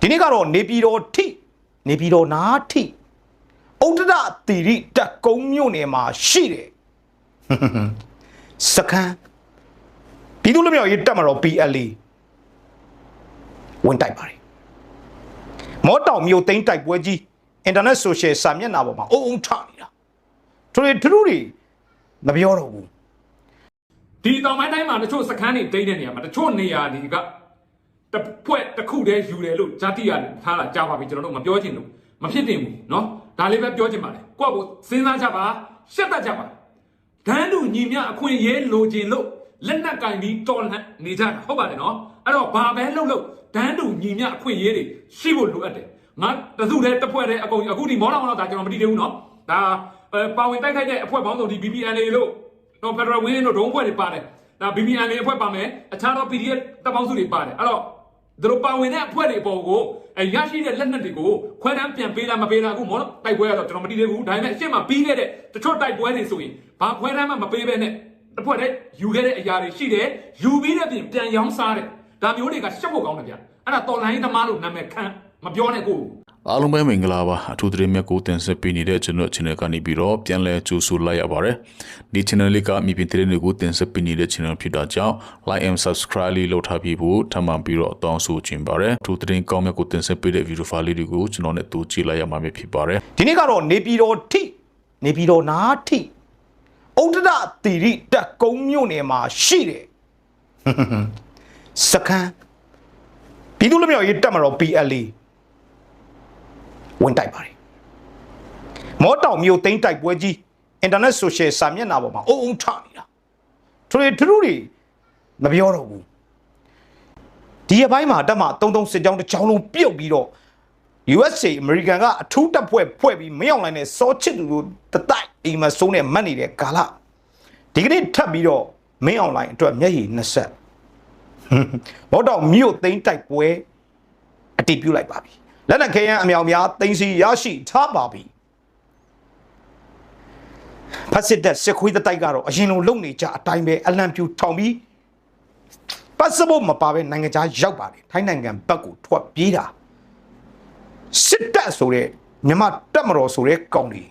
ဒီနေ့ကတော့နေပြည်တော်ထိနေပြည်တော်နာထိဥဒ္ဒရတိရိတက်ကုန်းမြို့နယ်မှာရှိတယ်စခန်းပြည်သူ့လူမျိုးရေးတက်မှာတော့ PLA ဝင်တိုက်ပါတယ်မောတောင်မြို့သိမ်းတိုက်ပွဲကြီးအင်တာနက်ဆိုရှယ်စာမျက်နှာပေါ်မှာအုံအုံထနေတာသူတွေသူတို့တွေမပြောတော့ဘူးဒီတောင်ပိုင်းတိုင်းမှာတချို့စခန်းတွေတိတ်တဲ့နေရာမှာတချို့နေရာတွေက တစ်ဖွဲ့တစ်ခုတည်းယူတယ်လို့ဇာတိရတယ်ထားတာကြားပါပြီကျွန်တော်တို့မပြောချင်လို့မဖြစ်တင်ဘူးเนาะဒါလေးပဲပြောချင်ပါတယ်ကိုယ့်ကိုစဉ်းစားကြပါရှက်တတ်ကြပါဒန်းတူညီမြအခွင့်အရေးလိုချင်လို့လက်နက်ကင်ပြီးတော်လှန်နေကြတာဟုတ်ပါတယ်เนาะအဲ့တော့ဘာပဲလုပ်လို့ဒန်းတူညီမြအခွင့်အရေးတွေရှိဖို့လိုအပ်တယ်ငါတစုတည်းတစ်ဖွဲ့တည်းအကုန်အခုဒီမောတော်တော့ဒါကျွန်တော်မတည်သေးဘူးเนาะဒါပါဝင်တိုက်ခိုက်တဲ့အဖွဲ့ပေါင်းစုံဒီ BPNA လို့ တော့ Federal Win တို့ဒုံးဖွဲ့တွေပါတယ်ဒါ BBN လေးအဖွဲ့ပါမယ်အခြားသော PDF တပ်ပေါင်းစုတွေပါတယ်အဲ့တော့ သူတို့ပါဝင်တဲ့အဖွဲ့တွေအပေါ်ကိုအဲရရှိတဲ့လက်နက်တွေကိုခွဲတန်းပြန်ပေးလားမပေးလားအခုမော်တိုက်ပွဲကတော့ကျွန်တော်မတည်သေးဘူးဒါပေမဲ့အရှင်းမှာပြီးခဲ့တဲ့တချို့တိုက်ပွဲတွေဆိုရင်ဘာခွဲတန်းမှမပေးဘဲနဲ့တစ်ဖွဲ့တည်းယူခဲ့တဲ့အရာတွေရှိတယ်ယူပြီးတဲ့ပြင်ပြန်ရောင်းစားတယ်ဒါမျိုးတွေကရှက်ဖို့ကောင်းတယ်ဗျအဲ့ဒါတော်လိုင်းသမားလို့နာမည်ခံမပြောနဲ့ကို အားလုံးပဲမင်္ဂလာပါအထူးသတင်းမြတ်ကိုတင်ဆက်ပေးနေတဲ့ကျွန်တော် channel ကနေပြီးတော့ပြန်လည်ကြိုဆိုလိုက်ရပါတယ်ဒီ channel လေးကမြေပြင်သတင်းတွေကိုတင်ဆက်ပေးနေတဲ့ channel ဖြစ်တာကြောင့် like and subscribe လေးလုပ်ထားပြီးဖို့ထပ်မံပြီးတော့တောင်းဆိုချင်ပါတယ်အထူးသတင်းကောင်းမြတ်ကိုတင်ဆက်ပေးတဲ့ video file လေးတွေကိုကျွန်တော်နဲ့တူကြည့်လိုက်ရမှာဖြစ်ပါတယ်ဒီနေ့ကတော့နေပြည်တော်ထိနေပြည်တော်နာထိဥဒ္ဒရတိရိတက်ကုန်းမြို့နယ်မှာရှိတယ်စခန်းပြည်သူ့လူမျိုးရေးတက်မှာတော့ PLA ဝင်တိုက်ပါတယ်မောတောင်မြို့သိမ်းတိုက်ပွဲကြီးအင်တာနက်ဆိုရှယ်စာမျက်နှာပေါ်မှာအုံအုံထနေတာသူတွေသူတို့တွေမပြောတော့ဘူးဒီအပိုင်းမှာတက်မှာတုံတုံစစ်ကြောင်းတစ်ချောင်းလုံးပြုတ်ပြီးတော့ USA အမေရိကန်ကအထူးတပ်ဖွဲ့ဖွဲ့ပြီးမရောက်နိုင်တဲ့စောချစ်သူတို့တတိုက်အိမ်မဆုံးနဲ့မှတ်နေတဲ့ကာလဒီကနေ့ထပ်ပြီးတော့မင်းအွန်လိုင်းအတွက်မျက်ရည်နှစ်ဆက်ဘောတော့မြို့သိမ်းတိုက်ပွဲအတည်ပြုလိုက်ပါပြီ လက်နက်ခဲယမ်းအမြောင်များသိမ်းစီရရှိထားပါပြီဖက်စစ်တပ်စစ်ခွေးတတိုက်ကတော့အရင်လိုလုံနေကြအတိုင်းပဲအလံပြူထောင်ပြီးပတ်စပို့မပါပဲနိုင်ငံခြားရောက်ပါတယ်ထိုင်းနိုင်ငံဘက်ကိုထွက်ပြေးတာစစ်တပ်ဆိုတဲ့မြန်မာတပ်မတော်ဆိုတဲ့ကောင်တွေ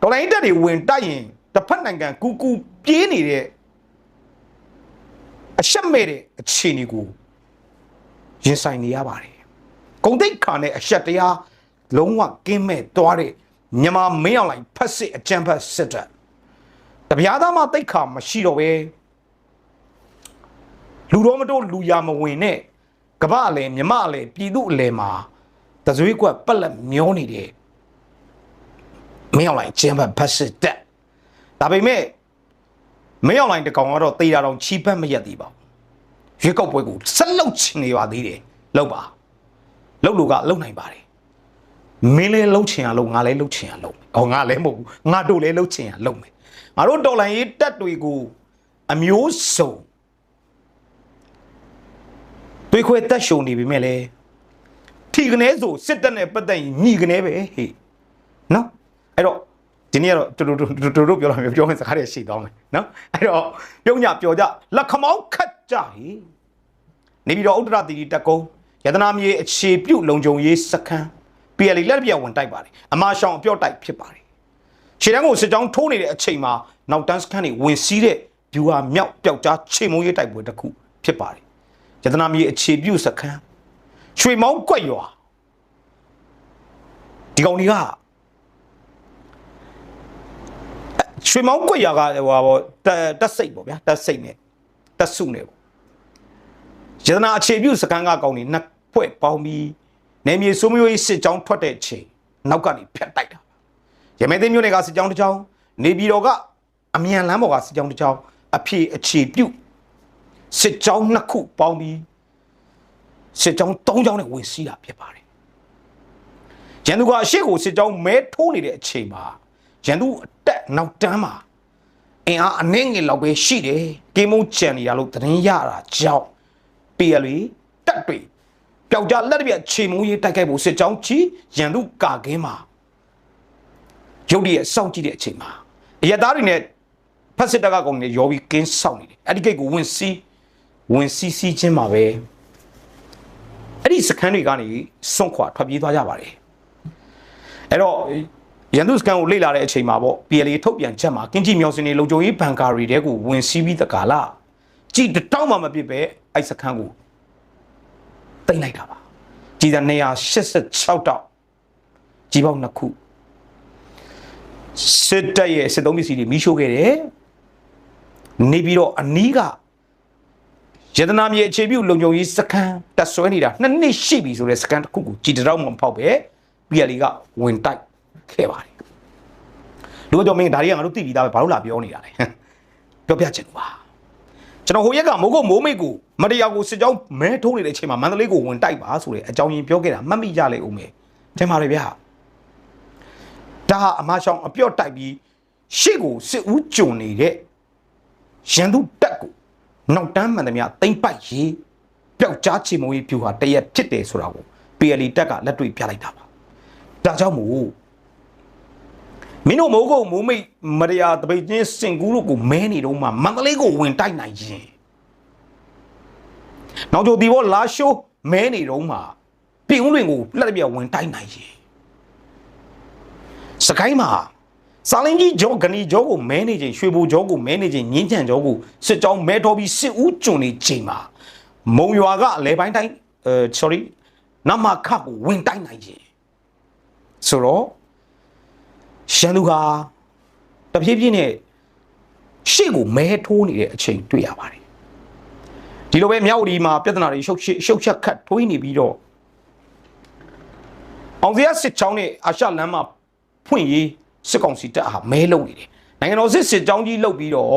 တော်လိုင်းတပ်တွေဝင်တိုက်ရင်တစ်ဖက်နိုင်ငံကူကူပြေးနေတဲ့အရှက်မဲ့တဲ့အခြေအနေကိုရင်ဆိုင်နေရပါတယ် ဂုံတိတ်ခါနဲ့အရှက်တရားလုံးဝကင်းမဲ့သွားတဲ့မြန်မာမင်းအောင်လိုင်ဖက်စစ်အကြံဖက်စစ်တပ်တပြားသားမှတိတ်ခါမရှိတော့ပဲလူတော်မတို့လူရမဝင်နဲ့ကမ္ဘာအလဲမြမအလဲပြည်သူအလဲမှာတဇွေးကွက်ပက်လက်မျောနေတဲ့မင်းအောင်လိုင်းကျင်းဘတ်ဖတ်စစ်တက်ဒါပေမဲ့မင်းအောင်လိုင်းတကောင်ကတော့တေးတာတော့ချီးပတ်မရက်သေးပါဘူးရွေးကောက်ပွဲကိုဆက်လုပ်ချင်နေပါသေးတယ်လောက်ပါ လောက်လူကလုံနိုင်ပါတယ်မင်းလည်းလှုပ်ချင်ရလို့ငါလည်းလှုပ်ချင်ရလို့ဟောငါလည်းမဟုတ်ဘူးငါတို့လည်းလှုပ်ချင်ရလှုပ်မယ်ငါတို့တော်လိုင်းရေးတက်တွေကိုအမျိုးစုံတွေးခွဲတက်ရှုံနေပြီမဲ့လေထီကနေဆိုစစ်တပ်နဲ့ပတ်သက်ရင်ညီကနေပဲဟေ့နော်အဲ့တော့ဒီနေ့ကတော့တူတူတူတူတို့ပြောလာမယ်ပြောရင်စကားတွေရှိသွားမယ်နော်အဲ့တော့ပြုံးညပြောကြလက်ခမောင်းခတ်ကြဟေ့နေပြီးတော့ဥတ္တရတီတီတက် ကုန်းယတနာမြေအခြေပြုတ်လုံခြုံရေးစခန်း PLA လက်ပြဝင်တိုက်ပါတယ်အမာရှောင်အပြော့တိုက်ဖြစ်ပါတယ်ခြေတန်းကိုစစ်ကြောင်းထိုးနေတဲ့အချိန်မှာနောက်တန်းစခန်းတွေဝင်စီးတဲ့ဗျူဟာမြောက်ပျောက်ကြားချိန်မုံရေးတိုက်ပွဲတစ်ခုဖြစ်ပါတယ်ယတနာမြေအခြေပြုတ်စခန်းရွှေမောင်းကွက်ရွာဒီကောင်တွေကရွှေမောင်းကွက်ရွာကဟိုပါဗောတက်တက်စိတ်ပေါ့ဗျာတက်စိတ်နဲ့တက်စုနဲ့ပေါ့ယတနာအခြေပြုစကန်ကကောင်တွေနှစ် ဖွဲ့ပေါင်းပြီးနေမြေစိုးမျိုးရေးစစ်ကြောင်းထွက်တဲ့ချိန်နောက်ကနေဖြတ်တိုက်တာရမဲသိမ်းမျိုးတွေကစစ်ကြောင်းတစ်ကြောင်းနေပြည်တော်ကအမြန်လမ်းပေါ်ကစစ်ကြောင်းတစ်ကြောင်းအဖြေအခြေပြုစစ်ကြောင်းနှစ်ခုပေါင်းပြီးစစ်ကြောင်း၃ကြောင်းနဲ့ဝင်စီးတာဖြစ်ပါတယ်ရန်သူကအရှိကိုစစ်ကြောင်းမဲထိုးနေတဲ့အချိန်မှာရန်သူအတက်နောက်တန်းမှာအင်အားအနှဲငယ်လောက်ပဲရှိတယ်ကေမုံချန်နေတာလို့သတင်းရတာကြောင့်ပြည်ရလေတက်တွေ ပျောက်ကြားလက်တစ်ပြက်ချိန်မုံရေးတိုက်ခိုက်ဖို့စစ်ကြောင်းချီရန်သူကာကင်းမှာရုတ်တရက်စောင့်ကြည့်တဲ့အချိန်မှာအရက်သားတွေနဲ့ဖက်စစ်တပ်ကကောင်တွေရောပြီးကင်းစောင့်နေတယ်အဲ့ဒီကိတ်ကိုဝင်စီးဝင်စီးစီးချင်းမှာပဲအဲ့ဒီစခန်းတွေကနေစွန့်ခွာထွက်ပြေးသွားကြပါတယ်အဲ့တော့ရန်သူစကန်ကိုလေ့လာတဲ့အချိန်မှာပေါ့ PLA ထုတ်ပြန်ချက်မှာကင်းကြီးမြောင်စင်တွေလုံခြုံရေးဘန်ကာရီတဲကိုဝင်စီးပြီးတကာလာကြည်တစ်တောင်းမှမပြစ်ပဲအဲ့စခန်းကို တိမ့်လိုက်တာပါကြည်သာ286တောက်ကြီးပေါင်းနှစ်ခုစစ်တပ်ရဲ့စစ်သုံးပစ္စည်းတွေမိရှို့ခဲ့တယ်နေပြီးတော့အနီးကရတနာမြေအခြေပြုလုံခြုံရေးစခန်းတက်ဆွဲနေတာနှစ်နှစ်ရှိပြီဆိုတဲ့စခန်းတစ်ခုကိုကြည်တစ်တောင်းမှမဖောက်ပဲ PLA ကဝင်တိုက်ခဲ့ပါတယ်လူတို့မင်းဒါတွေကငါတို့သိပြီးသားပဲဘာလို့လာပြောနေတာလဲပြောပြချင်လို့ပါ ကျွန်တော်ဟိုရက်ကမိုးကုတ်မိုးမိတ်ကိုမတရားကိုစစ်ကြောင်းမဲထိုးနေတဲ့အချိန်မှာမန္တလေးကိုဝင်တိုက်ပါဆိုတဲ့အကြောင်းရင်းပြောခဲ့တာမှတ်မိကြလေဦးမယ်တင်ပါလေဗျာဒါဟာအမချောင်းအပြော့တိုက်ပြီးရှေ့ကိုစစ်ဦးကြုံနေတဲ့ရန်သူတက်ကိုနောက်တန်းမှန်သမျှတိမ့်ပိုက်ရေးပျောက်ကြားချေမုံရေးဖြူဟာတရက်ဖြစ်တယ်ဆိုတာကို PLE တက်ကလက်တွေ့ပြလိုက်တာပါဒါကြောင့်မို့ မင်းတို့မိုးကုတ်မိုးမိတ်မရယာတပိတ်ချင်းစင်ကူးတို့ကိုမဲနေတော့မှမန္တလေးကိုဝင်တိုက်နိုင်ရင်နောက်ကြိုဒီဘောလာရှိုးမဲနေတော့မှပြင်ဦးလွင်ကိုလက်ပြဝင်တိုက်နိုင်ရင်စကိုင်းမှာစာလင်းကြီးဂျောဂနီဂျောကိုမဲနေချိန်ရွှေဘိုဂျောကိုမဲနေချိန်မြင်းချံဂျောကိုစစ်ကြောင်းမဲတော်ပြီးစစ်ဦးကျွန်းနေချိန်မှာမုံရွာကအလဲပိုင်းတိုင်းအဲ sorry နမခကိုဝင်တိုက်နိုင်ရင်ဆိုတော့ ရှန်လူဟာတဖြည်းဖြည်းနဲ့ရှေ့ကိုမဲထိုးနေတဲ့အချိန်တွေ့ရပါတယ်ဒီလိုပဲမြောက်ဒီမှာပြဿနာတွေရှုပ်ရှရှုပ်ချက်ခတ်ထွေးနေပြီးတော့အောင်စရစစ်ချောင်းနဲ့အာရှလမ်းမှာဖွင့်ရေးစစ်ကောင်စီတပ်ဟာမဲလုံးနေတယ်နိုင်ငံတော်စစ်စစ်ချောင်းကြီးလှုပ်ပြီးတော့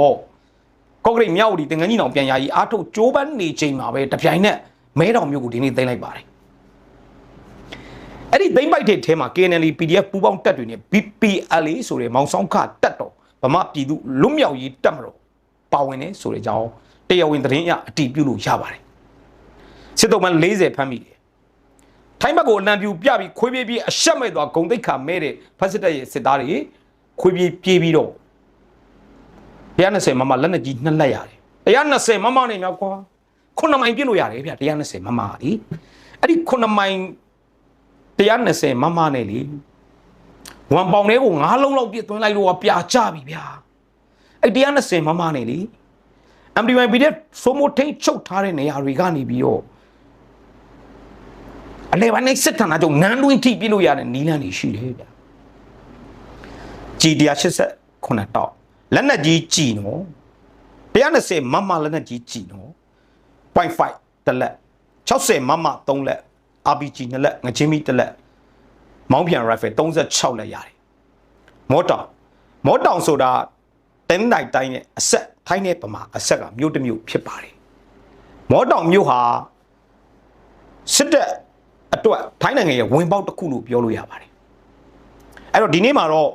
ကော့ကရိတ်မြောက်ဒီတင်ငန်းကြီးတောင်ပြန်ရည်အားထုတ်ကြိုးပမ်းနေချိန်မှာပဲတပြိုင်နက်မဲတော်မျိုးကိုဒီနေ့သိမ်းလိုက်ပါတယ် အဲ့ဒီသိမ့်ပိုက်တဲ့ထဲမှာ KNL PDF ပူးပေါင်းတပ်တွေနဲ့ BPLA ဆိုတဲ့မောင်ဆောင်ခတပ်တော်ဗမာပြည်သူလွတ်မြောက်ရေးတပ်မတော်ပါဝင်နေဆိုတဲ့အကြောင်းတရားဝင်သတင်းအရအတည်ပြုလို့ရပါတယ်စစ်တုံးမှ40ဖမ်းမိတယ်ထိုင်းဘက်ကိုအလံပြူပြပြီးခွေးပြေးပြေးအရှက်မဲ့သွားဂုံတိတ်ခါမဲတဲ့ဖက်စစ်တပ်ရဲ့စစ်သားတွေခွေးပြေးပြေးပြီးတော့120မမလက်နဲ့ကြီးနှစ်လက်ရတယ်120မမနဲ့မြောက်ကွာခုနှစ်မိုင်ပြစ်လို့ရတယ်ဗျ120မမလीအဲ့ဒီခုနှစ်မိုင် 120မမနဲ့လीဝမ်ပေါင်လေးကိုငါးလုံးလောက်ပြစ်သွင်းလိုက်လို့ကပြာကျပြီဗျာအဲ့120မမနဲ့လी MDYB တဲ့စိုးမိုးထိန်ချုပ်ထားတဲ့နေရာတွေကနေပြီးတော့အလဲပိုင်းနဲ့စစ်ထန်တာကြောင့်နန်းတွင်းထိပြလို့ရတဲ့နီလန်းတွေရှိတယ်ဗျာ။ G 189တောက်လက်နက်ကြီးကြည်နော်120မမလက်နက်ကြီးကြည်နော်0.5တစ်လက်60မမ3လက် RPG 2လက်ငချင်းမီတစ်လက်မောင်းပြန် rifle 36လက်ရတယ်။မော်တာမော်တောင်ဆိုတာတင်းတိုင်တိုင်းရဲ့အဆက်ထိုင်းတဲ့ပမာအဆက်ကမြို့တစ်မြို့ဖြစ်ပါတယ်မောတောင်မြို့ဟာစစ်တပ်အတွက်ထိုင်းနိုင်ငံရဲ့ဝင်ပေါက်တစ်ခုလို့ပြောလို့ရပါတယ်အဲ့တော့ဒီနေ့မှာတော့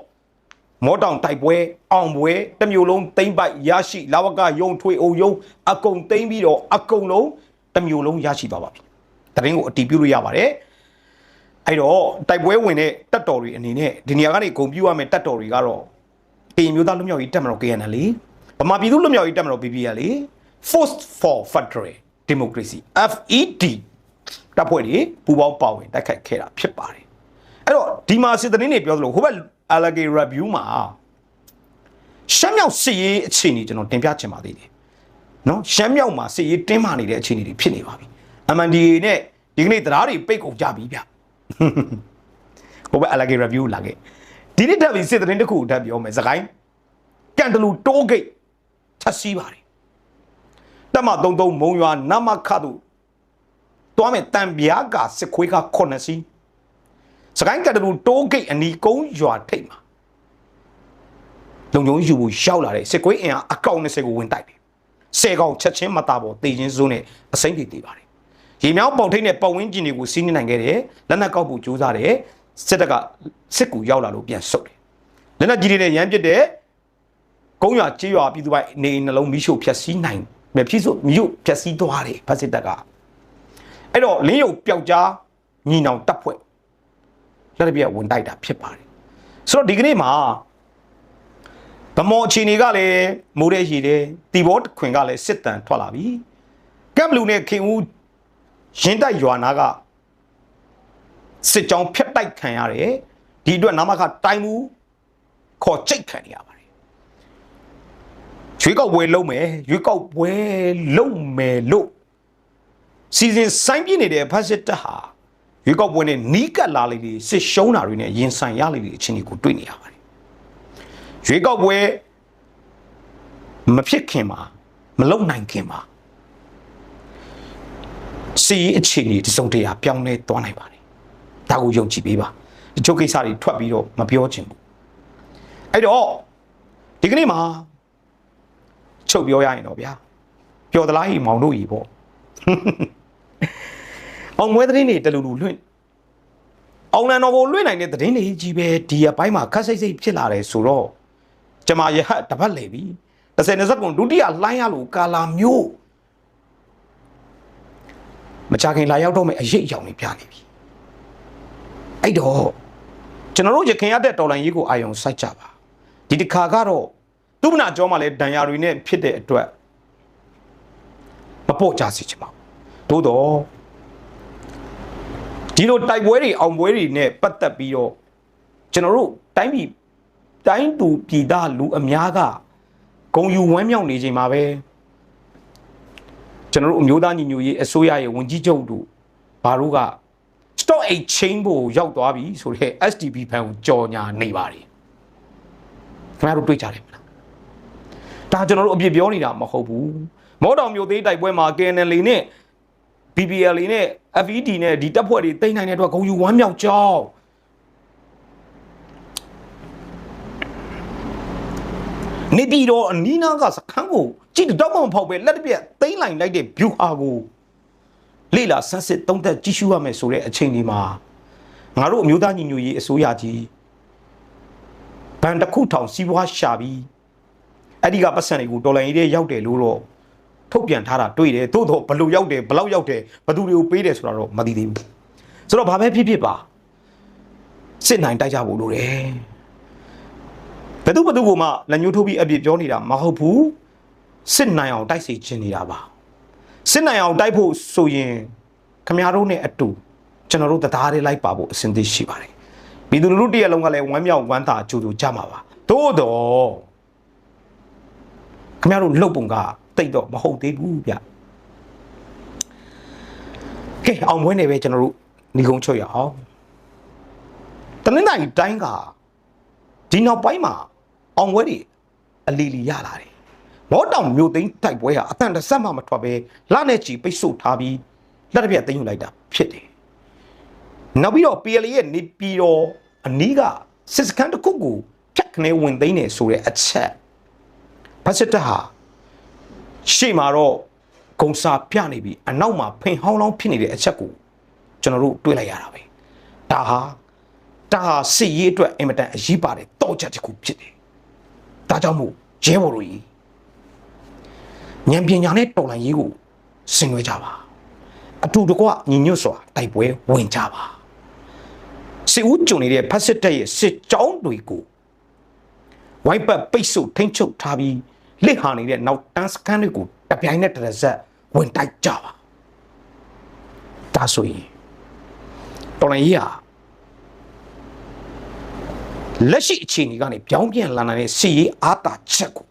မောတောင်တိုက်ပွဲအောင်ပွဲတစ်မျိုးလုံးသိမ့်ပိုက်ရရှိလာဝကယုံထွေအုံယုံအကုံသိမ့်ပြီးတော့အကုံလုံးတစ်မျိုးလုံးရရှိသွားပါပြီ တရင်ကိုအတီးပြုလို့ရပါတယ်အဲ့တော့တိုက်ပွဲဝင်တဲ့တက်တော်တွေအနေနဲ့ဒီနေရာကနေဂုံပြူရမယ်တက်တော်တွေကတော့ကရင်မျိုးသားလူမျိုးရေးတက်မတော် KNL ဗမာပြည်သူလူမျိုးရေးတက်မတော် BPL Force for Federal Democracy FED တပ်ဖွဲ့တွေပူးပေါင်းပါဝင်တိုက်ခိုက်ခဲ့တာဖြစ်ပါတယ်အဲ့တော့ဒီမှာစစ်သတင်းတွေပြောသလိုဟိုဘက် Allegate Review မှာရှမ်းမြောက်စစ်ရေးအခြေအနေကျွန်တော်တင်ပြချင်ပါသေးတယ်နော်ရှမ်းမြောက်မှာစစ်ရေးတင်းမာနေတဲ့အခြေအနေတွေဖြစ်နေပါပြီ MNDA နဲ့ဒီကနေ့တရားတွေပိတ်ကုန်ကြပြီဗျဟိုဘက် Allegate Review လာခဲ့ဒီနေ့တက်ပြီးစစ်သတင်းတစ်ခုထပ်ပြောမယ်စကိုင်းကန်တလူတိုးဂိတ်ချက်စီးပါတယ်တက်မ33မုံရွာနမခတို့တွားမယ်တံပြားကစစ်ခွေးက9စီးစကိုင်းကန်တလူတိုးဂိတ်အနီကုန်းရွာထိပ်မှာလုံုံယူဖို့ရောက်လာတဲ့စစ်ခွေးအင်အားအကောင့်20ကိုဝင်တိုက်တယ်ဆယ်ကောင်ချက်ချင်းမတာပေါ်တေချင်းစုံးနဲ့အစိမ့်တွေတေးပါတယ် ရေမြောင်းပေါင်ထိတ်နဲ့ပတ်ဝန်းကျင်တွေကိုစီးနေနိုင်ခဲ့တယ်လက်နက်ကောက်ဖို့ကြိုးစားတယ်စစ်တပ်ကစစ်ကူရောက်လာလို့ပြန်ဆုတ်တယ်လက်နက်ကြီးတွေနဲ့ရမ်းပစ်တဲ့ကုန်းရွာကြေးရွာပြည်သူပိုင်နေအိမ်နှလုံးမိရှို့ဖျက်ဆီးနိုင်ပဲဖြစ်ဆိုမြို့ဖျက်ဆီးသွားတယ်ဖက်စစ်တပ်ကအဲ့တော့လင်းရုပ်ပျောက်ကြားညီနောင်တပ်ဖွဲ့လက်ရပြဝင်တိုက်တာဖြစ်ပါတယ်ဆိုတော့ဒီကနေ့မှာဗမော်အချိန်တွေကလည်းမိုးတဲ့ရှိတယ်တီဘောခွင်ကလည်းစစ်တန်ထွက်လာပြီကမ်ဘလူနဲ့ခင်ဦး ရင်တိုက်ရွာနာကစစ်ကြောင်းဖျက်တိုက်ခံရတယ်ဒီအတွက်နာမခတိုင်းမှုခေါ်ချိတ်ခံနေရပါတယ်ရွေးကောက်ပွဲလုံးမယ်ရွေးကောက်ပွဲလုံးမယ်လို့စီစဉ်ဆိုင်ပြနေတဲ့ဖက်စစ်တပ်ဟာရွေးကောက်ပွဲနဲ့နီးကပ်လာလေလေစစ်ရှုံးတာတွေနဲ့ရင်ဆိုင်ရလေလေအချင်းတွေကိုတွေ့နေရပါတယ်ရွေးကောက်ပွဲမဖြစ်ခင်မှာမလုံနိုင်ခင်မှာ စီရေးအခြေအနေတစုံတရာပြောင်းလဲသွားနိုင်ပါတယ်ဒါကိုယုံကြည်ပေးပါတချို့ကိစ္စတွေထွက်ပြီးတော့မပြောချင်ဘူးအဲ့တော့ဒီကနေ့မှာချုပ်ပြောရရင်တော့ဗျာပျော်သလားဟိမောင်တို့ကြီးပေါ့အောင်မွဲသတင်းတွေတလူလူလွှင့်အောင်လန်တော်ကိုလွှင့်နိုင်တဲ့သတင်းတွေကြီးပဲဒီအပိုင်းမှာခက်စိတ်စိတ်ဖြစ်လာတယ်ဆိုတော့ကျမရဟတ်တပတ်လေပြီ30 20ပုံဒုတိယလှိုင်းရလို့ကာလာမျိုး မကြခင်လာရောက်တော့မယ်အရေးအယောင်တွေပြနေပြီအဲ့တော့ကျွန်တော်တို့ရခင်ရတဲ့တော်လိုင်းရေးကိုအာယုံစိုက်ကြပါဒီတစ်ခါကတော့သူ့မနာကြောမှာလဲဒဏ်ရာတွေနဲ့ဖြစ်တဲ့အတွက်မပေါ့ကြစီချင်ပါဘူးသို့တော့ဒီလိုတိုက်ပွဲတွေအောင်ပွဲတွေနဲ့ပတ်သက်ပြီးတော့ကျွန်တော်တို့တိုင်းပြည်တိုင်းသူပြည်သားလူအများကဂုံယူဝမ်းမြောက်နေချိန်မှာပဲ ကျွန်တော်တို့အမျိုးသားညီညွတ်ရေးအစိုးရရဲ့ဝန်ကြီးချုပ်တို့ဘာလို့က stock exchange ဘို့ရောက်သွားပြီဆိုတော့ STB ဘဏ်ကိုကြော်ညာနေပါတယ်ခင်ဗျားတို့တွေ့ကြတယ်မလားဒါကျွန်တော်တို့အပြစ်ပြောနေတာမဟုတ်ဘူးမော်တော်မျိုးသေးတိုက်ပွဲမှာ KNL နဲ့ BBL နဲ့ FED နဲ့ဒီတပ်ဖွဲ့တွေတိတ်နိုင်တဲ့အတွက်ဂုံယူဝမ်းမြောက်ကြောင်းနေပြည်တော်အနီးနားကစခန်းကို ကြည့်တော့မှမဖောက်ပဲလက်တစ်ပြက်သိမ့်လိုက်လိုက်တဲ့ view ဟာကိုလေလာဆန်းစစ်သုံးသက်ကြည့်ရှုရမယ်ဆိုတဲ့အချိန်ဒီမှာငါတို့အမျိုးသားညီညွတ်ရေးအစိုးရကြီးဘန်တစ်ခုထောင်စီးပွားရှာပြီးအဲ့ဒီကပတ်စံတွေကိုတော်လိုင်းရေးတဲ့ရောက်တယ်လို့တော့ထုတ်ပြန်ထားတာတွေ့တယ်သို့တော့ဘယ်လိုရောက်တယ်ဘယ်လောက်ရောက်တယ်ဘယ်သူတွေကိုပေးတယ်ဆိုတာတော့မသိသေးဘူးဆိုတော့ဘာပဲဖြစ်ဖြစ်ပါစစ်နိုင်တိုက်ကြဖို့လိုတယ်ဘယ်သူဘယ်သူကမှလက်ညှိုးထိုးပြီးအပြစ်ပြောနေတာမဟုတ်ဘူး စစ်နိုင်အောင်တိုက်စီချင်နေတာပါစစ်နိုင်အောင်တိုက်ဖို့ဆိုရင်ခမရတို့နဲ့အတူကျွန်တော်တို့တရားတွေလိုက်ပါဖို့အစဉ်သင့်ရှိပါတယ်ပြည်သူလူထုတရက်လုံးကလည်းဝမ်းမြောက်ဝမ်းသာကြိုးကြိုကြမှာပါသို့တော့ခမရတို့လှုပ်ပုံကတိတ်တော့မဟုတ်သေးဘူးဗျကဲအောင်ပွဲနေပဲကျွန်တော်တို့ညီကုန်းချုပ်ရအောင်တနင်္လာရီတိုင်းကဒီနောက်ပိုင်းမှာအောင်ပွဲတွေအလီလီရလာတယ် မောတောင်မြို့သိန်းတိုက်ပွဲဟာအတန်တစ်ဆက်မှမထွက်ပဲလနဲ့ချီပိတ်ဆို့ထားပြီးလက်တစ်ပြက်သိမ်းယူလိုက်တာဖြစ်တယ်နောက်ပြီးတော့ PLA ရဲ့နေပြည်တော်အနီးကစစ်စခန်းတစ်ခုကိုဖြတ်ခနဲဝင်သိမ်းနေဆိုတဲ့အချက်ဖက်စစ်တပ်ဟာရှေ့မှာတော့ဂုံစာပြနေပြီးအနောက်မှာဖိန်ဟောင်းလောင်းဖြစ်နေတဲ့အချက်ကိုကျွန်တော်တို့တွေ့လိုက်ရတာပဲဒါဟာဒါဟာစစ်ရေးအတွက်အင်မတန်အရေးပါတယ်တောချက်တစ်ခုဖြစ်တယ်ဒါကြောင့်မို့ရဲဘော်တို့ကြီး ဉာဏ်ပညာနဲ့တော်လှန်ရေးကိုဆင်နွှဲကြပါအတူတကွညီညွတ်စွာတိုက်ပွဲဝင်ကြပါစစ်ဦးကြုံနေတဲ့ဖက်စစ်တပ်ရဲ့စစ်ကြောင်းတွေကိုဝိုင်းပတ်ပိတ်ဆို့ထိမ့်ချုပ်ထားပြီးလက်ဟာနေတဲ့နောက်တန်းစကန်တွေကိုတပြိုင်နက်တစ်စက်ဝင်တိုက်ကြပါဒါဆိုရင်တော်လှန်ရေးဟာလက်ရှိအခြေအနေကနေပြောင်းပြန်လာနိုင်တဲ့စစ်ရေးအားတာချက်ကို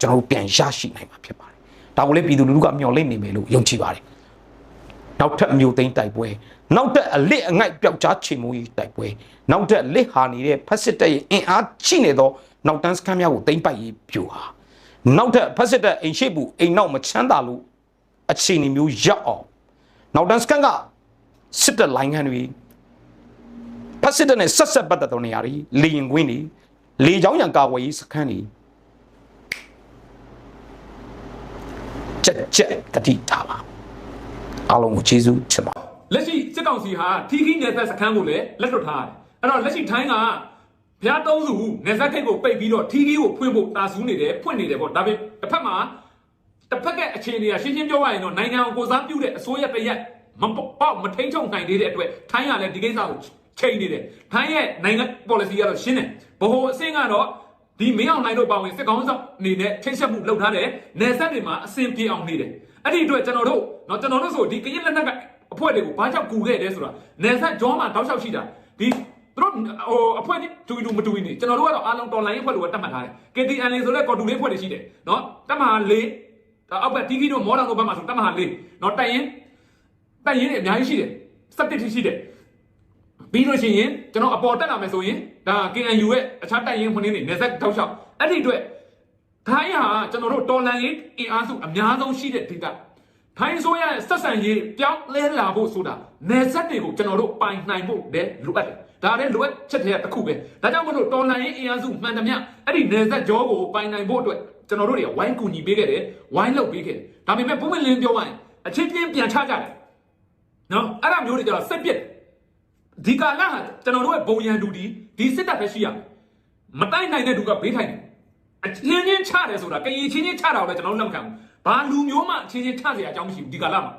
ကျွန်တော်တို့ပြန်ရရှိနိုင်မှာဖြစ်ပါတယ် ဒါကိုလည်းပြည်သူလူထုကမျှော်လင့်နေမယ်လို့ယုံကြည်ပါတယ်နောက်ထပ်အမျိုးသိန်းတိုက်ပွဲနောက်ထပ်အလစ်အငိုက်ပျောက်ကြားချိန်မူကြီးတိုက်ပွဲနောက်ထပ်လစ်ဟာနေတဲ့ဖက်စစ်တပ်ရဲ့အင်အားချိနေသောနောက်တန်းစခန်းများကိုတိမ့်ပိုက်ရေးပြိုဟာနောက်ထပ်ဖက်စစ်တပ်အိမ်ရှိဘူးအိမ်နောက်မချမ်းသာလို့အခြေအနေမျိုးရောက်အောင်နောက်တန်းစခန်းကစစ်တပ်လိုင်းခန်းတွေဖက်စစ်တပ်နဲ့ဆက်ဆက်ပတ်သက်သောနေရာတွေလေရင်ကွင်းတွေလေချောင်းရံကာဝယ်ရေးစခန်းတွေ ချက်ချက်တတိထားပါအားလုံးကိုကျေးဇူးချင်ပါလက်ရှိစစ်ကောင်စီဟာထီခီနယ်သက်စခန်းကိုလည်းလက်လွတ်ထားတယ်အဲ့တော့လက်ရှိထိုင်းကဘုရားသုံးစုနယ်သက်ခိတ်ကိုပိတ်ပြီးတော့ထီခီကိုဖွင့်ဖို့တာဆူးနေတယ်ဖွင့်နေတယ်ပေါ့ဒါပေမဲ့တစ်ဖက်မှာတစ်ဖက်ကအခြေအနေကရှင်းရှင်းပြောရရင်တော့နိုင်ငံကိုစားပြုတဲ့အစိုးရတရက်မပေါ့မထိန်ချုံနိုင်သေးတဲ့အတွက်ထိုင်းကလည်းဒီကိစ္စကိုချိန်နေတယ်ထိုင်းရဲ့နိုင်ငံ policy ကတော့ရှင်းတယ်ဘို့အဆင့်ကတော့ ဒီမင်းအောင်နိုင်တို့ပါဝင်စစ်ကောင်းဆောင်အနေနဲ့ထိတ်ဆက်မှုလုပ်ထားတယ်နယ်စပ်တွေမှာအဆင်ပြေအောင်နေတယ်အဲ့ဒီအတွက်ကျွန်တော်တို့เนาะကျွန်တော်တို့ဆိုဒီကရင်လက်နက်ကအ အဖွဲ့တွေကိုဘာကြောင့်ကူခဲ့တယ်ဆိုတာနေဆက်ဂျောမှာတောက်လျှောက်ရှိတာဒီသူတို့ဟိုအဖွဲ့ကြီးတူတူမတူနေကျွန်တော်တို့ကတော့အားလုံးတော်လိုင်းအဖွဲ့လိုပဲတတ်မှတ်ထားတယ် KTN လေးဆိုလဲကော်တူလေးအဖွဲ့တွေရှိတယ်နော်တတ်မှတ်လေးအောက်ဘက်တီဗီတို့မော်ဒန်တို့ဘက်မှာဆိုတတ်မှတ်လေးနော်တိုက်ရင်တိုက်ရင်အများကြီးရှိတယ်စက်တစ်ထိရှိတယ် ပြီးလို့ရှိရင်ကျွန်တော်အပေါ်တက်လာမယ်ဆိုရင်ဒါ KNU ရဲ့အခြားတိုက်ရင်ခွန်းနေနေဆက်တောက်လျှောက်အဲ့ဒီအတွက်ထိုင်းဟာကျွန်တော်တို့တော်လန်ရေးအင်အားစုအများဆုံးရှိတဲ့ဒေသထိုင်းဆိုရရဲ့ဆက်ဆံရေးပြောင်းလဲလာဖို့ဆိုတာနေဆက်တွေကိုကျွန်တော်တို့ပိုင်နိုင်ဖို့လည်းလိုအပ်တယ်ဒါလည်းလိုအပ်ချက်တွေတစ်ခုပဲဒါကြောင့်မလို့တော်လန်ရေးအင်အားစုမှန်သမျှအဲ့ဒီနေဆက်ကြောကိုပိုင်နိုင်ဖို့အတွက်ကျွန်တော်တို့တွေကဝိုင်းကူညီပေးခဲ့တယ်ဝိုင်းလုပ်ပေးခဲ့တယ်ဒါပေမဲ့ပုံမှန်လင်းပြောရရင်အချင်းချင်းပြန်ချကြတယ်နော်အဲ့ဒါမျိုးတွေကျတော့စိတ်ပြက်တယ် ဒီကာလဟာကျွန်တော်တို့ရဲ့ဘုံရန်တူဒီဒီစစ်တပ်ပဲရှိရမယ်မတိုက်နိုင်တဲ့သူကဘေးထိုင်တယ်အချင်းချင်းချတယ်ဆိုတာကရင်ချင်းချင်းချတာကိုလည်းကျွန်တော်တို့လက်မခံဘူးဘာလူမျိုးမှအချင်းချင်းချเสียအကြောင်းမရှိဘူးဒီကာလမှာ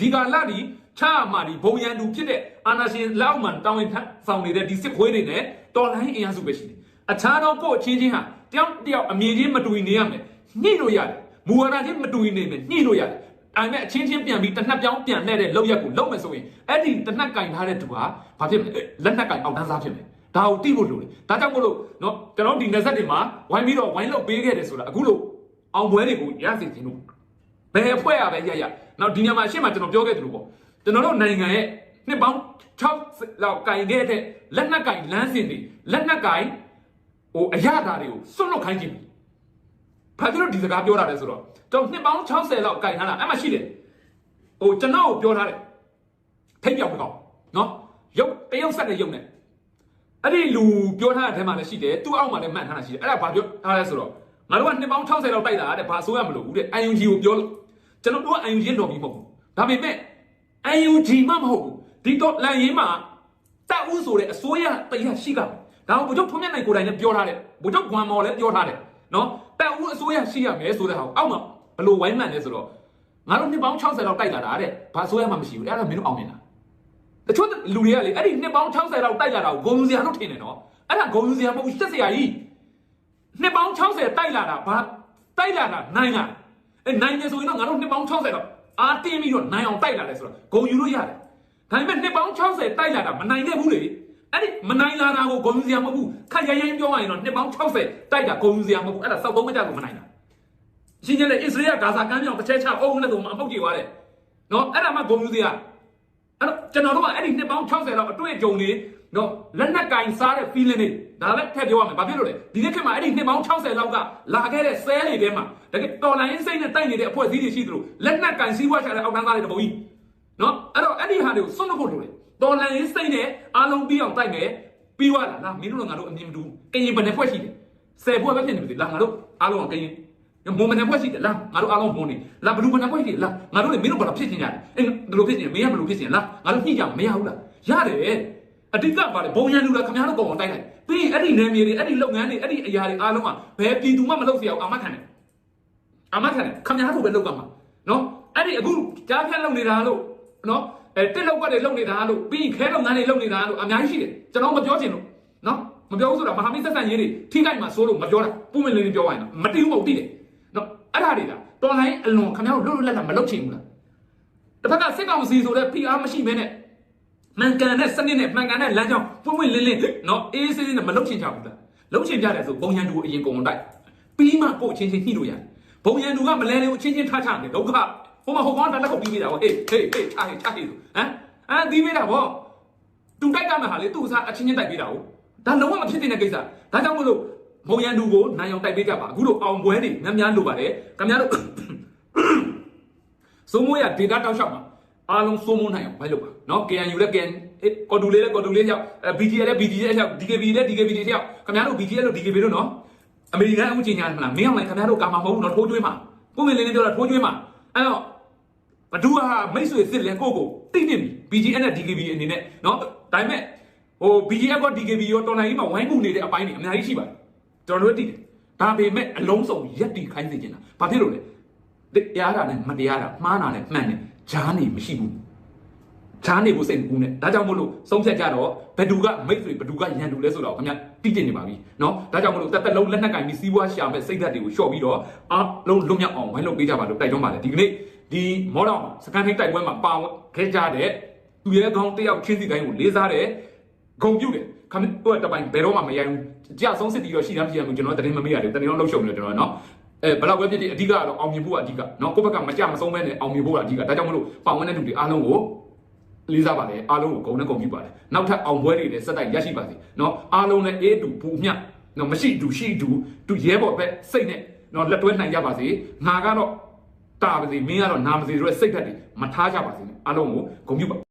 ဒီကာလဒီချမှာဒီဘုံရန်တူဖြစ်တဲ့အာနာရှင်လောက်မှန်တောင်းရင်ဆောင်နေတဲ့ဒီစစ်ခွေးတွေနဲ့တော်လိုင်းအင်အားစုပဲရှိတယ်အခြားတော့ကိုယ့်အချင်းချင်းဟာတယောက်တယောက်အမြင်ချင်းမတူနေရမယ်ညှိလို့ရတယ်မူဝါဒချင်းမတူနေမယ်ညှိလို့ရတယ် ဒါပေမဲ့အချင်းချင်းပြန်ပြီးတနက်ပြောင်းပြန်လှည့်တဲ့လောက်ရက်ကိုလုံးမယ်ဆိုရင်အဲ့ဒီတနက်ကင်ထားတဲ့သူဟာဘာဖြစ်မလဲလက်နက်ကင်အောက်တန်းစားဖြစ်မယ်ဒါကိုတိဖို့လိုတယ်ဒါကြောင့်မို့လို့နော်ကျွန်တော်ဒီနေဆက်တွေမှာဝိုင်းပြီးတော့ဝိုင်းလောက်ပေးခဲ့တယ်ဆိုတာအခုလို့အောင်ပွဲတွေကိုရစေခြင်းလို့ဘယ်အဖွဲ့ရပဲရရနောက်ဒီညမှာအရှင်းမှာကျွန်တော်ပြောခဲ့သလိုပေါ့ကျွန်တော်တို့နိုင်ငံရဲ့နှစ်ပေါင်း6လောက်ကင်ခဲ့တဲ့လက်နက်ကင်လမ်းစဉ်တွေလက်နက်ကင်ဟိုအရသာတွေကိုစွန့်လွတ်ခိုင်းခြင်း ဘာဖြစ်လို့ဒီစကားပြောတာလဲဆိုတော့ကျွန်တော်နှစ်ပေါင်း60လောက်ကင်ထားတာအဲ့မှာရှိတယ်ဟိုကျွန်တော်ကိုပြောထားတယ်ထိပ်ပြောက်မကောင်းနော်ရုပ်တရုပ်ဆက်တဲ့ရုပ်နဲ့အဲ့ဒီလူပြောထားတဲ့အထဲမှာလည်းရှိတယ်သူ့အောက်မှာလည်းမှတ်ထားတာရှိတယ်အဲ့ဒါဘာပြောထားလဲဆိုတော့ငါတို့ကနှစ်ပေါင်း60လောက်တိုက်တာတဲ့ဘာဆိုရမလို့ဘူးတဲ့ UNG ကိုပြောလို့ကျွန်တော်တို့က UNG တော်ပြီမဟုတ်ဘူးဒါပေမဲ့ UNG မှမဟုတ်ဘူးဒီတော့လန်ရင်မှာတပ်ဦးဆိုတဲ့အစိုးရတရားရှိကဒါကိုဗိုလ်ချုပ်ထွန်းမြတ်နိုင်ကိုယ်တိုင်လည်းပြောထားတယ်ဗိုလ်ချုပ်ကွမ်မော်လည်းပြောထားတယ်နော် တပ်ဦးအစိုးရရှိရမယ်ဆိုတဲ့ဟာကိုအောက်မှာဘလို့ဝိုင်းမှန်လဲဆိုတော့ငါတို့နှစ်ပေါင်း60လောက်တိုက်လာတာတဲ့ဘာဆိုရမှမရှိဘူးအဲ့ဒါမင်းတို့အောင်မြင်တာတချို့လူတွေကလေအဲ့ဒီနှစ်ပေါင်း60လောက်တိုက်လာတာကိုဂုံစရာလို့ထင်တယ်နော်အဲ့ဒါဂုံစရာမဟုတ်ဘူးစစ်စရာကြီးနှစ်ပေါင်း60တိုက်လာတာဘာတိုက်လာတာနိုင်လားအဲနိုင်နေဆိုရင်တော့ငါတို့နှစ်ပေါင်း60လောက်အာတင်းပြီးတော့နိုင်အောင်တိုက်လာတယ်ဆိုတော့ဂုံယူလို့ရတယ်ဒါပေမဲ့နှစ်ပေါင်း60တိုက်လာတာမနိုင်ခဲ့ဘူးလေ အဲ့ဒီမနိုင်လာတာကိုဂုံယူစရာမဟုတ်ဘူးခက်ရရင်ပြောရရင်တော့နှစ်ပေါင်း60တိုက်တာဂုံယူစရာမဟုတ်ဘူးအဲ့ဒါစောက်သုံးမကြလို့မနိုင်တာရှင်းချင်းလေအစ္စရေးကဂါဇာကမ်းမြောင်တစ်ချက်ချအုံးနဲ့ဆိုမှအမှုတ်ကြီးသွားတယ်နော်အဲ့ဒါမှဂုံယူစရာအဲ့တော့ကျွန်တော်တို့ကအဲ့ဒီနှစ်ပေါင်း60လောက်အတွေ့အကြုံတွေနော်လက်နက်ကင်စားတဲ့ feeling တွေဒါပဲထည့်ပြောရမယ်ဘာဖြစ်လို့လဲဒီနေ့ခေတ်မှာအဲ့ဒီနှစ်ပေါင်း60လောက်ကလာခဲ့တဲ့ဆဲတွေထဲမှာတကယ်တော်လိုင်းစိတ်နဲ့တိုက်နေတဲ့အဖွဲ့အစည်းတွေရှိသလိုလက်နက်ကင်စီးပွားရှာတဲ့အောက်တန်းသားတွေတပုံကြီးနော်အဲ့တော့အဲ့ဒီဟာတွေကိုစွန့်လွတ်ဖို့လိုတယ် တော်လိုင်းစိတ်နဲ့အားလုံးပြီးအောင်တိုက်မယ်ပြီးသွားတာလားမင်းတို့ကငါတို့အမြင်မတူကရင်ဘယ်နဲ့ဖွဲ့ရှိတယ်ဆယ်ဖွဲ့ပဲဖြစ်နေပြီလားငါတို့အားလုံးကကရင်မုံမနဲ့ဖွဲ့ရှိတယ်လားငါတို့အားလုံးမုံနေလားဘလူမနဲ့ဖွဲ့ရှိတယ်လားငါတို့လည်းမင်းတို့ဘာလို့ဖြစ်နေကြလဲအဲ့ဘယ်လိုဖြစ်နေမင်းကဘယ်လိုဖြစ်နေလားငါတို့ညှိကြမရဘူးလားရတယ်အတိတ်ကပါလေဘုံရန်လူလားခင်ဗျားတို့ကောင်အောင်တိုက်လိုက်ပြီးရင်အဲ့ဒီနယ်မြေတွေအဲ့ဒီလုပ်ငန်းတွေအဲ့ဒီအရာတွေအားလုံးကဘယ်ပြည်သူမှမလုပ်เสียအောင်အာမခံတယ်အာမခံတယ်ခင်ဗျားတို့ပဲလုပ်ကမှာနော်အဲ့ဒီအခုကြားဖြတ်လုပ်နေတာလို့နော် အဲတက်လောက်ကတွေလုပ်နေတာလို့ပြီးရင်ခဲလုပ်ငန်းတွေလုပ်နေတာလို့အများကြီးရှိတယ်ကျွန်တော်မပြောချင်လို့နော်မပြောဘူးဆိုတာမဟာမိတ်ဆက်ဆံရေးတွေထိခိုက်မှာစိုးလို့မပြောတာပုံမလင်းလေးပြောရရင်မတီးဘူးမဟုတ်တိတယ်နော်အဲ့ဒါတွေကတော်လိုင်းအလွန်ခင်ဗျားတို့လွတ်လွတ်လပ်လပ်မလုပ်ချင်ဘူးလားတစ်ဖက်ကစစ်ကောင်စီဆိုတဲ့ PR မရှိမဲနဲ့မှန်ကန်တဲ့စနစ်နဲ့မှန်ကန်တဲ့လမ်းကြောင်းပွင့်ပွင့်လင်းလင်းနော်အေးဆေးဆေးနဲ့မလုပ်ချင်ကြဘူးလားလုပ်ချင်ကြတယ်ဆိုဘုံရန်တူအရင်ကုန်တိုက်ပြီးမှကိုချင်းချင်းညှိလို့ရတယ်ဘုံရန်တူကမလဲလေးကိုချင်းချင်းထားချတယ်ဒုက္ခ ဟိုမှာဟိုကောင်တက်လက်ကိုပြီးပေးတာဟောဟေးဟေးဟေးချာဟေးချာဟေးဟမ်အာဒီပေးတာဗောတူတိုက်ကြမှာဟာလေသူ့အစားအချင်းချင်းတိုက်ပေးတာဟုတ်ဒါလုံးဝမဖြစ်တဲ့ကိစ္စဒါကြောင့်မလို့ဘုံရန်တူကိုနိုင်အောင်တိုက်ပေးကြပါအခုလိုအောင်ပွဲတွေများများလိုပါတယ်ခင်ဗျားတို့စိုးမိုးရဒေတာတောက်လျှောက်မှာအားလုံးစိုးမိုးနိုင်အောင်ဘယ်လိုပါနော် KNU လည်း KN ကော်တူလေးလည်းကော်တူလေးရောက်အဲ BGL လည်း BGL ရောက် DKB လည်း DKB တွေရောက်ခင်ဗျားတို့ BGL လို့ DKB လို့နော်အမေရိကန်အခုချိန်ညာမလားမင်းအောင်လိုက်ခင်ဗျားတို့ကာမမဟုတ်ဘူးနော်ထိုးကျွေးမှာပုံမင်းလေးလေးပြောတာထိုးကျွေးမှာအဲ့တော့ ဘဒူဟာမိတ်ဆွေစစ်လဲကိုကိုတိနေပြီ BGL နဲ့ DKB အနေနဲ့နော်ဒါပေမဲ့ဟို BGL က DKB ရောတော်နိုင်ကြီးမှာဝိုင်းကူနေတဲ့အပိုင်းတွေအများကြီးရှိပါတယ်ကျွန်တော်တို့သိတယ်ဒါပေမဲ့အလုံးစုံရက်တီခိုင်းစေချင်တာဘာဖြစ်လို့လဲတရားတာနဲ့မတရားတာမှားတာနဲ့မှန်တယ်ဂျားနေမရှိဘူးချားနေဖို့စိတ်မကူးနဲ့ဒါကြောင့်မို့လို့ဆုံးဖြတ်ကြတော့ဘယ်သူကမိတ်ဆွေဘယ်သူကရန်သူလဲဆိုတော့ခင်ဗျတိတိနေပါပြီเนาะဒါကြောင့်မို့လို့တက်တက်လုံးလက်နက်ကင်ပြီးစီးပွားရှာမဲ့စိတ်ဓာတ်တွေကိုလျှော့ပြီးတော့အားလုံးလွတ်မြောက်အောင်ဝိုင်းလုပ်ပေးကြပါလို့တိုက်တွန်းပါတယ်ဒီကနေ့ ဒီမောတော်မှာစကန်ထိတ်တိုက်ပွဲမှာပါဝင်ခဲ့ကြတဲ့သူရဲကောင်းတယောက်ချင်းစီတိုင်းကိုလေးစားတယ်ဂုံပြုတ်တယ်ခမဟိုတပိုင်းဘယ်တော့မှမရိုင်းဘူးကြာဆုံးစစ်တီတော့ရှိတမ်းဖြစ်ရမှာကျွန်တော်တရင်မမေ့ရတယ်တရင်တော့လှုပ်ရှုံနေတယ်ကျွန်တော်နော်အဲဘယ်တော့ပဲဖြစ်ဖြစ်အဓိကတော့အောင်မြင်ဖို့ကအဓိကနော်ကိုယ့်ဘက်ကမကြမဆုံးပဲနဲ့အောင်မြင်ဖို့ကအဓိကဒါကြောင့်မလို့ပါဝင်တဲ့လူတွေအားလုံးကိုလေးစားပါတယ်အားလုံးကိုဂုဏ်နဲ့ဂုဏ်ပြုပါတယ်နောက်ထပ်အောင်ပွဲတွေလည်းစက်တိုက်ရရှိပါစေနော်အားလုံးလည်းအေးတူပူမျှနော်မရှိတူရှိတူတူရဲဘော်ပဲစိတ်နဲ့နော်လက်တွဲနိုင်ကြပါစေငါကတော့ တာပါစေမင်းကတော့နာပါစေဆိုတဲ့စိတ်ဓာတ်တွေမထားကြပါစေနဲ့အားလုံးကိုဂုဏ်ပြုပါ